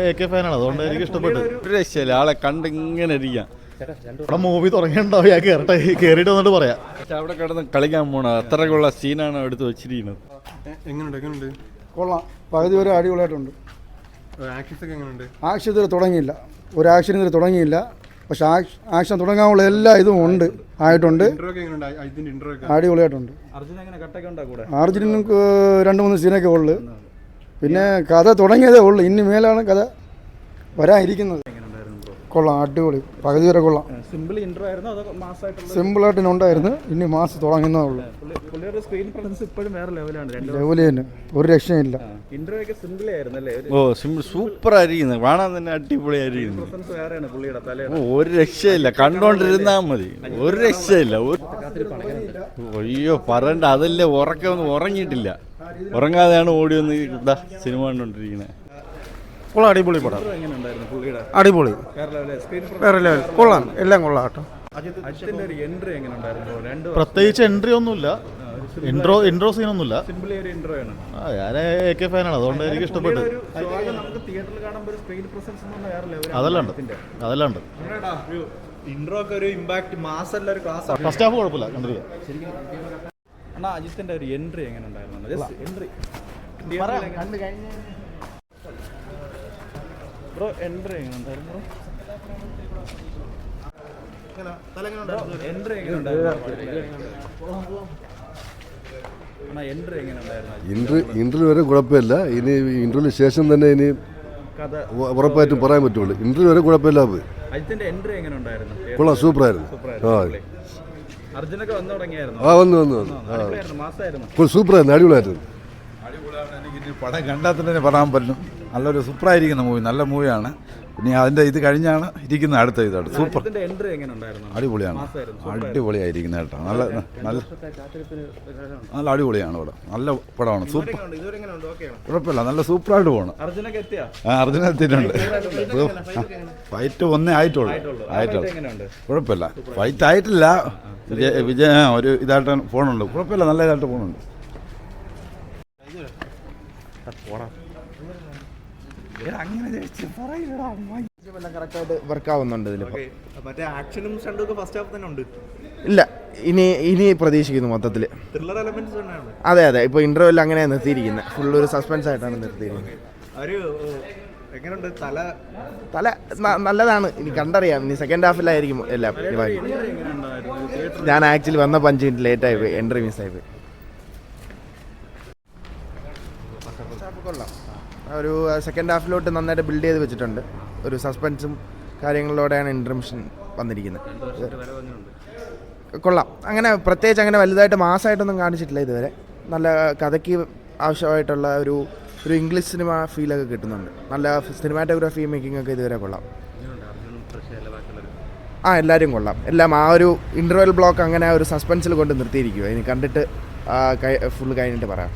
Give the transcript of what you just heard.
ഫാനാണ്. അതുകൊണ്ട് എനിക്ക് ഇഷ്ടപ്പെട്ടു. ഒരു രക്ഷയില്ല ആളെ കണ്ട് ഇങ്ങനെ ഇരിക്കാം. ഇവിടെ മൂവി തുടങ്ങിയിട്ടുണ്ടാവും ഞാൻ കേറട്ടെ. കയറിയിട്ട് വന്നിട്ട് പറയാം. പക്ഷെ അവിടെ കിടന്ന് കളിക്കാൻ പോണ. അത്രക്കുള്ള സീനാണ് എടുത്ത് വെച്ചിരിക്കുന്നത്. എങ്ങനെയുണ്ട് എങ്ങനെയുണ്ട് കൊള്ളാം. പകുതി വരെ അടിപൊളിയായിട്ടുണ്ട്. ആക്ഷൻസ് ഒക്കെ എങ്ങനെയുണ്ട് ആക്ഷൻ ഇതുവരെ തുടങ്ങിയില്ല. ഒരു ആക്ഷൻ ഇതുവരെ തുടങ്ങിയില്ല. പക്ഷെ ആക്ഷൻ തുടങ്ങാനുള്ള എല്ലാ ഇതും ഉണ്ട്. ആയിട്ടുണ്ട്. ഇൻട്രോ ഒക്കെ എങ്ങനെയുണ്ട് ഇതിന്റെ ഇൻട്രോ ഒക്കെ. അടിപൊളിയായിട്ടുണ്ട്. അർജുന എങ്ങനെ കട്ടൊക്കെ ഉണ്ടാ കൂടെ? അർജുനക്ക് രണ്ട് മൂന്ന് സീനൊക്കെ ഉള്ളു. പിന്നെ കഥ തുടങ്ങിയതേ ഉള്ളൂ. ഇനി മേലാണ് കഥ വരാനിരിക്കുന്നത്. കൊള്ളാം അടിപൊളി. പകുതി വരെ കൊള്ളാം. സിമ്പിൾ ഇൻട്രോ ആയിരുന്നു? അതോ മാസമായിട്ടുള്ള സിമ്പിളായിട്ട് തന്നെ ഉണ്ടായിരുന്നു. ഇനി മാസ് തുടങ്ങുന്നേ ഉള്ളൂ. പുള്ളിയുടെ സ്ക്രീൻ പ്രസൻസ് ഇപ്പോഴും വേറെ ലെവലാണ് രണ്ട് ലെവൽ തന്നെ. ഒരു രക്ഷയില്ല ഇൻട്രോ ഒക്കെ സിമ്പിൾ ആയിരുന്നു അല്ലേ? ഓ സിമ്പിൾ സൂപ്പർ ആയിരിക്കുന്നു കാണാൻ തന്നെ അടിപൊളിയായിരിക്കുന്നു പ്രസൻസ് വേറെയാണ് പുള്ളിയുടെ തല ഒരു രക്ഷയില്ല. കണ്ടോണ്ടിരുന്നാ മതി. ഒരു രക്ഷയില്ല. അയ്യോ പറയണ്ട. അതല്ലേ ഉറക്കം ഉറങ്ങിയിട്ടില്ല. ഉറങ്ങാതെയാണ് ഓടി വന്ന് സിനിമ കണ്ടോണ്ടിരിക്കുന്നത് കൊള്ളാം അടിപൊളി പടം. അടിപൊളി. വേറെ ലെവൽ കൊള്ളാം എല്ലാം കൊള്ളാം കേട്ടോ. അജിത്തിന്റെ ഒരു എൻട്രി എങ്ങനെ ഉണ്ടായിരുന്നു രണ്ട് പ്രത്യേകിച്ച് എൻട്രി ഒന്നുമില്ല. ഇൻട്രോ ഇൻട്രോ ആണ്. ആ ഞാൻ എ കെ ഫാനാണ് അതുകൊണ്ട് എനിക്ക് ഇഷ്ടപ്പെട്ടു. അതല്ലാണ്ട്. അതല്ലാണ്ട്. ഇൻട്രോ ഒക്കെ ഒരു ഇമ്പാക്ട് മാസ് അല്ല ഒരു ക്ലാസ് ഫസ്റ്റ് ഹാഫ് കുഴപ്പമില്ല കണ്ടിരിക്കാം അണ്ണാ അജിത്തിന്റെ ഒരു എൻട്രി എങ്ങനെ ഉണ്ടായിരുന്നു ജസ്റ്റ് എൻട്രി കണ്ടു കഴിഞ്ഞ ബ്രോ എൻട്രി എങ്ങനെയുണ്ടായിരുന്നു ബ്രോ ഇന്റർവ്യൂ എൻട്രി വരെ കുഴപ്പമില്ല. ഇനി ഇന്റർവ്യൂ ശേഷം തന്നെ ഇനി ഉറപ്പായിട്ടും പറയാൻ പറ്റുള്ളൂ. ഇന്റർവ്യൂ വരെ കുഴപ്പമില്ല അത്. കൊള്ളാം സൂപ്പറായിരുന്നു. ആ. ആ വന്നു വന്നു വന്നു. സൂപ്പറായിരുന്നു. അടിപൊളിയായിരുന്നു. പടം കണ്ടാൽ തന്നെ പറയാൻ പറ്റും. നല്ലൊരു സൂപ്പറായിരിക്കുന്ന മൂവി നല്ല മൂവിയാണ് ഇനി അതിന്റെ ഇത് കഴിഞ്ഞാണ് ഇരിക്കുന്ന അടുത്ത ഇതാണ് സൂപ്പർ അടിപൊളിയാണ്. അടിപൊളിയായിരിക്കുന്ന കേട്ടോ. നല്ല നല്ല നല്ല അടിപൊളിയാണ് ഇവിടെ. നല്ല പടമാണ്. സൂപ്പർ കുഴപ്പമില്ല. നല്ല സൂപ്പറായിട്ട് പോകണം അർജുന എത്തിയിട്ടുണ്ട്. ഫൈറ്റ് ഒന്നേ ആയിട്ടുള്ളൂ. ആയിട്ടുള്ളൂ. കുഴപ്പമില്ല. ഫൈറ്റ് ആയിട്ടില്ല. വിജയ വിജയ ഒരു ഇതായിട്ട് ഫോണുണ്ട്. കുഴപ്പമില്ല. നല്ല ഇതായിട്ട് ഫോണുണ്ട്. അങ്ങനെ മറ്റേ ആക്ഷനും സ്റ്റണ്ടും ഒക്കെ ഫസ്റ്റ് ഹാഫ് തന്നെ ഉണ്ട്. ഇല്ല ഇനി ഇനി പ്രതീക്ഷിക്കുന്നു മൊത്തത്തിൽ ത്രില്ലർ എലമെന്റ്സ് തന്നെയാണ്. അതെ അതെ ഇപ്പോൾ ഇന്റർവെൽ അങ്ങനെ നിർത്തിയിരിക്കുന്നത് ഫുൾ ഒരു സസ്പെൻസ് ആയിട്ടാണ് നിർത്തിയിരിക്കുന്നത് ഒരു എങ്ങനെയുണ്ട് തല നല്ലതാണ്. ഇനി കണ്ടറിയാം. ഇനി സെക്കൻഡ് ഹാഫിലായിരിക്കും എല്ലാം. ഞാൻ ആക്ച്വലി വന്ന പഞ്ച് മിനിറ്റ് ലേറ്റ് ആയി പോയി. എൻട്രി മിസ് ആയി പോയി. കൊള്ളാം. ഒരു സെക്കൻഡ് ഹാഫിലോട്ട് നന്നായിട്ട് ബിൽഡ് ചെയ്ത് വെച്ചിട്ടുണ്ട്. ഒരു സസ്പെൻസും കാര്യങ്ങളിലൂടെയാണ് ഇൻട്രമിഷൻ വന്നിരിക്കുന്നത്. കൊള്ളാം. അങ്ങനെ പ്രത്യേകിച്ച് അങ്ങനെ വലുതായിട്ട് മാസമായിട്ടൊന്നും കാണിച്ചിട്ടില്ല ഇതുവരെ. നല്ല കഥയ്ക്ക് ആവശ്യമായിട്ടുള്ള ഒരു ഒരു ഇംഗ്ലീഷ് സിനിമ ഫീലൊക്കെ കിട്ടുന്നുണ്ട്. നല്ല സിനിമാറ്റോഗ്രാഫി മേക്കിംഗ് ഒക്കെ ഇതുവരെ കൊള്ളാം. ആ എല്ലാവരും കൊള്ളാം. എല്ലാം ആ ഒരു ഇന്റർവെൽ ബ്ലോക്ക് അങ്ങനെ ഒരു സസ്പെൻസിൽ കൊണ്ട് നിർത്തിയിരിക്കുക ഇനി കണ്ടിട്ട് ഫുൾ കഴിഞ്ഞിട്ട് പറയാം.